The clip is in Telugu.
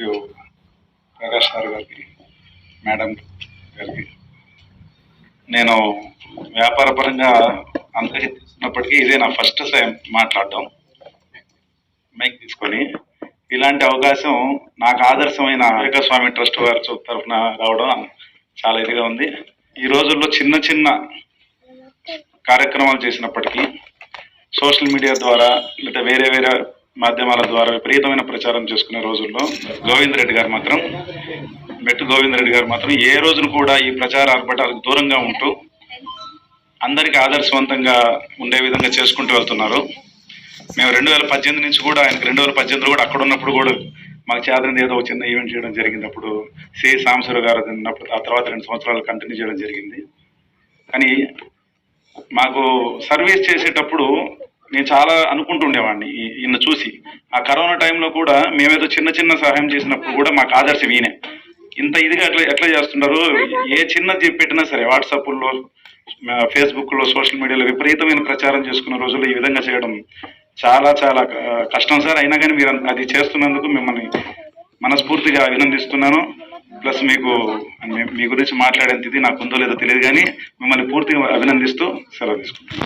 మరియు ప్రకాష్ గారు గారికి మేడం గారికి. నేను వ్యాపార పరంగా అందరికీ తెలిసినప్పటికీ ఇదే నా ఫస్ట్ టైం మాట్లాడడం మైక్ తీసుకొని ఇలాంటి అవకాశం నాకు ఆదర్శమైన స్వామి ట్రస్ట్ వారి తరఫున రావడం చాలా ఇదిగా ఉంది. ఈ రోజుల్లో చిన్న చిన్న కార్యక్రమాలు చేసినప్పటికీ సోషల్ మీడియా ద్వారా లేదా వేరే వేరే మాధ్యమాల ద్వారా విపరీతమైన ప్రచారం చేసుకునే రోజుల్లో గోవింద్ రెడ్డి గారు మాత్రం మెట్టు గోవింద్ రెడ్డి గారు మాత్రం ఏ రోజును కూడా ఈ ప్రచార ఆర్భటాలకు దూరంగా ఉంటూ అందరికీ ఆదర్శవంతంగా ఉండే విధంగా చేసుకుంటూ వెళ్తున్నారు. మేము రెండు వేల పద్దెనిమిది నుంచి కూడా ఆయనకు రెండు వేల పద్దెనిమిది కూడా అక్కడ ఉన్నప్పుడు కూడా మాకు చేతనది ఏదో ఒక చిన్న ఈవెంట్ చేయడం జరిగింది. అప్పుడు సి. సాంబశివరావు గారు తిన్నప్పుడు ఆ తర్వాత రెండు సంవత్సరాలు కంటిన్యూ చేయడం జరిగింది. కానీ మాకు సర్వీస్ చేసేటప్పుడు నేను చాలా అనుకుంటుండేవాడిని ఈయన చూసి. ఆ కరోనా టైంలో కూడా మేమేదో చిన్న చిన్న సహాయం చేసినప్పుడు కూడా మాకు ఆదర్శం ఈయనే. ఇంత ఇదిగా ఎట్లా ఎట్లా చేస్తున్నారు? ఏ చిన్నది పెట్టినా సరే వాట్సాప్లో ఫేస్బుక్లో సోషల్ మీడియాలో విపరీతమైన ప్రచారం చేసుకున్న రోజుల్లో ఈ విధంగా చేయడం చాలా చాలా కష్టం సార్. అయినా కానీ మీరు అది చేస్తున్నందుకు మిమ్మల్ని మనస్ఫూర్తిగా అభినందిస్తున్నాను. ప్లస్ మీకు మీ- మీ గురించి మాట్లాడేంత ఇది నాకు ఉందో లేదో తెలియదు కానీ మిమ్మల్ని పూర్తిగా అభినందిస్తూ సెలవు తీసుకుంటాను